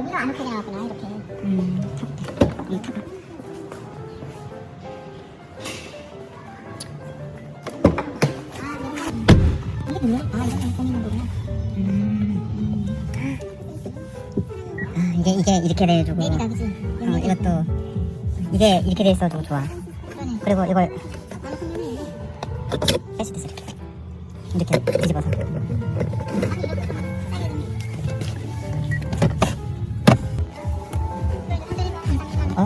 여기가 아늑하게 나왔구나 이렇게. 음, 타봐. 이게 뭐야? 아 거구나. 음. 아, 이게, 이게 이렇게 돼가지고. 맵이다 그지? 어, 이것도. 이게 이렇게 돼 있어도 좋아. 그러네. 그리고 이걸 아늑한 거네. 뺄 수도 있어. 이렇게. 이렇게 뒤집어서.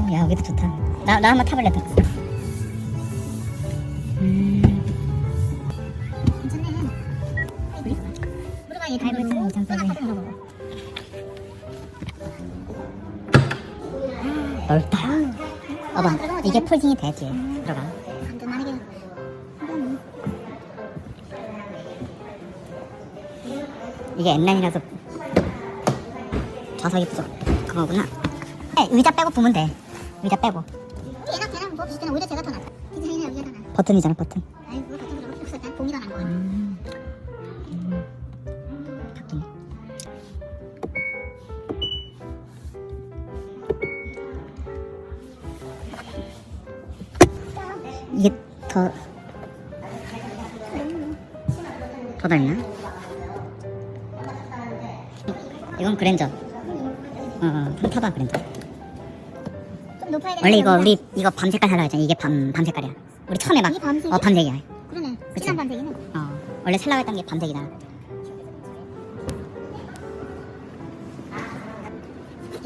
어, 야, 여기도 좋다. 나, 나 한번 타볼래, 더. 음. 괜찮네. 무릎아 얘 달고 있고 음. 나가서 물어보고. 넓다. 봐봐. 이게 폴딩이 되지. 들어가. 간단하게. 한번 이게 N라인이라서 좌석이 부족. 그거구나. 네, 의자 빼고 보면 돼. 의자 빼고. 얘랑 걔랑 뭐 비슷해. 오히려 제가 더 낫다. 디자인은 여기가 더 낫다. 버튼이잖아, 버튼. 아이고 버튼으로 없어. 난 봉이 더 나은 거야. 음. 음. 바뀌네. 이게 더, 더 넓나? 이건 그랜저. 어, 어, 한번 타봐, 그랜저. 원래 이거. 우리, 이거 밤 색깔 하려고 했잖아. 이게 밤, 밤 색깔이야. 우리 처음에 막, 이게 밤색이야? 어, 밤색이야. 그러네. 그치? 진한 반색이네. 어, 원래 살라고 했던 게 밤색이다.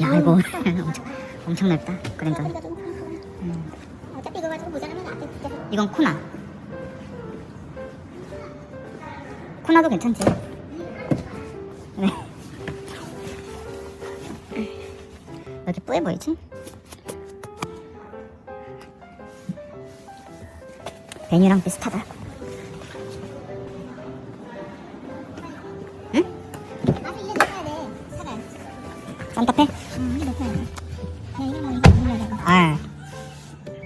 야, 이거 엄청, 엄청 넓다. 그랜저. 허리가 좀 음. 어차피 이거 가지고 모자라면 앞에 진짜 이건 코나. 코나도 괜찮지. 네. 왜 이렇게 뿌해 보이지? 베니랑 비슷하다. 응? 돼. 차가. 산타페? 응, 이게 높아야 돼. 야 이거 뭐 이거 뭐야 이거. R.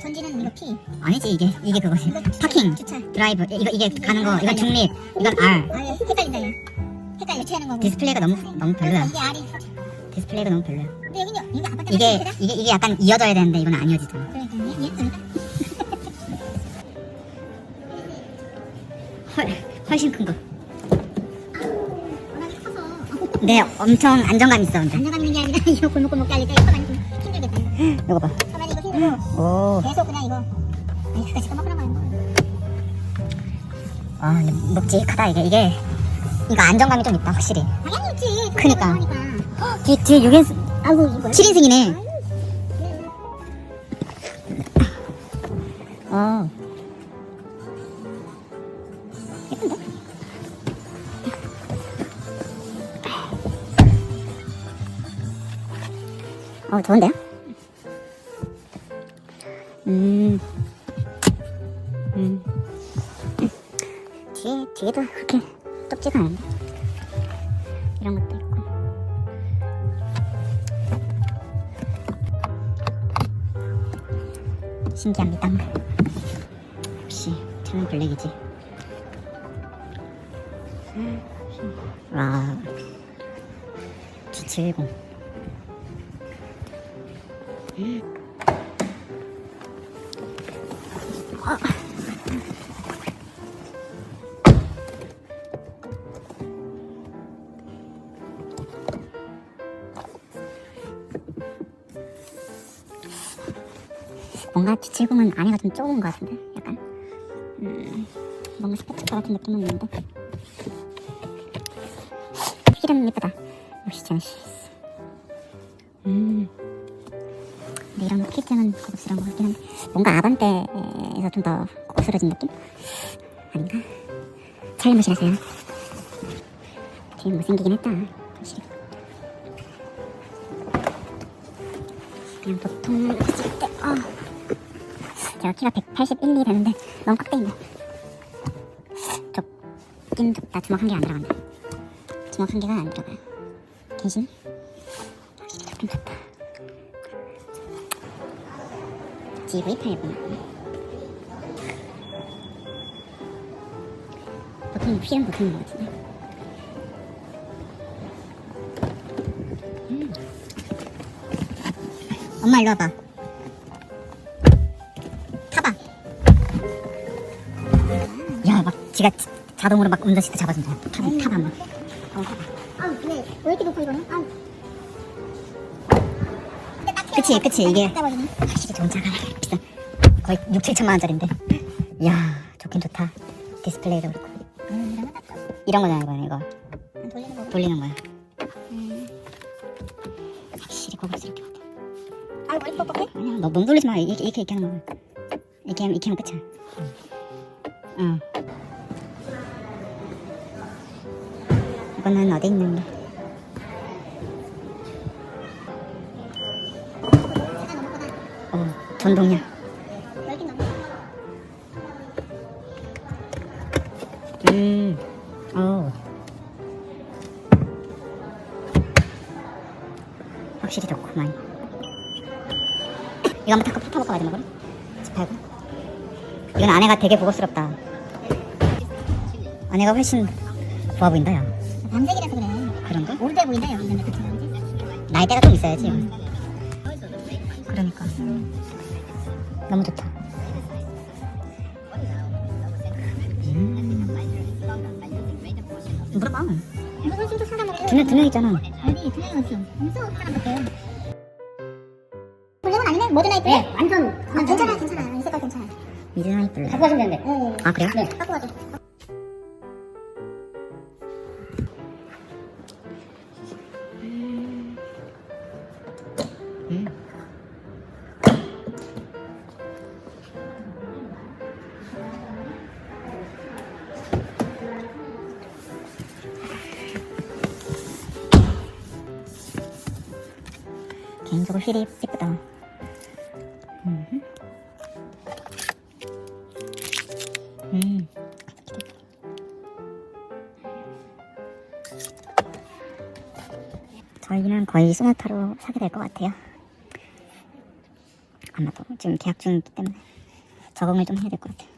전지는 이거 P. 아니지 이게 이게 그거지. 이거 주차, 파킹, 주차. 드라이브 이거 이게 가는 거 이건 중립 이건 R. 아, 얘 헷갈린다 얘. 헷갈려 취하는 거고. 디스플레이가 너무 너무 별로야. 이게 R이. 디스플레이가 너무 별로야. 근데 여기는 이거 이게 이게 이게 약간 이어져야 되는데 이건 안 이어지잖아. 그러니까 얘 얘 훨 훨씬 큰 거. 근데 엄청 안정감 있어 근데. 안정감 있는 게 아니라 이거 골목골목 때 이거 많이 좀 힘들겠다. 이거. 이거 봐. 가만히 이거 힘들고 오. 계속 그냥 이거. 아니 그까지 까먹으란 거야. 아 근데 묵직하다 이게 이게 이거 안정감이 좀 있다 확실히. 당연히 있지. 그니까. 하니까. 뒤에 뒤에 6인 아이고 이거. 7인승이네. 어. 어 좋은데요? 음. 음. 뒤에 뒤에도 그렇게 좁지가 않은데 이런 것도 있고. 신기합니다. 역시 차는 블랙이지. 와, G70. 아. 뭔가 G70은 안에가 좀 좁은 것 같은데? 약간? 음, 뭔가 스포츠카 같은 느낌은 있는데? 휠은 예쁘다. 않지 음 이런 키트는 고급스러운 것 같긴 한데 뭔가 아반떼에서 좀 더 고급스러진 느낌? 아닌가? 잘못이라서요. 뒤에 못생기긴 했다 확실히. 그냥 보통 했을 때 어. 제가 키가 181, 2 되는데 너무 꽉 돼있네 좁긴 좁다. 주먹 한 개가 안 들어간다 주먹 한 개가 안 들어가요. 대신? 좁긴 좁다 GV8 보면 보통 휠은 보통인 것 같은데 음. 엄마 일로 와봐. 타봐. 야, 막 지가 지- 자동으로 막 운전 시트 잡아준다. 타봐, 타봐, 엄마. 어, 타봐. 그치, 그치, 이게. 확실히 좋은 차가 비싸. 거의 6, 7천만 원짜리인데. 이야, 좋긴 좋다. 디스플레이도 그렇고. 음, 이런 거 거잖아, 이거. 이거. 돌리는 거. 돌리는 거야. 음. 확실히 고급스럽게 봤다. 아 머리 뻑뻑해? 아니야, 너 너무 돌리지 마. 이렇게, 이렇게, 이렇게 하는 거야. 이렇게 하면, 이렇게 하면 끝이야. 응. 이거는 어디 있는 게? 전동이야. 음, 어. 확실히 좋고 많이. 이거 한번 타고 타볼까 마지막으로? 집 팔고. 이건 아내가 되게 고급스럽다. 아내가 훨씬 좋아 보인다, 야. 밤색이라서 그래. 그런가? 올드해 보인다 그치? 나이대가 좀 있어야지. 그러니까. 너무 좋다. 음. 물어봐. 이거 훨씬 더 사람없고. 두 명, 두명 있잖아. 어디 두 명이 없어. 없어 사람밖에. 블랙은 아니네? 모드나이트? 네 완전. 아 괜찮아 괜찮아. 이 색깔 괜찮아. 미드나잇 블랙. 갖고 가시면 되는데. 네. 아, 그래요? 네. 갖고 가죠. 개인적으로 휠이 예쁘다. 저희는 거의 소나타로 사게 될 것 같아요. 아마도 지금 계약 중이기 때문에 적응을 좀 해야 될 것 같아요.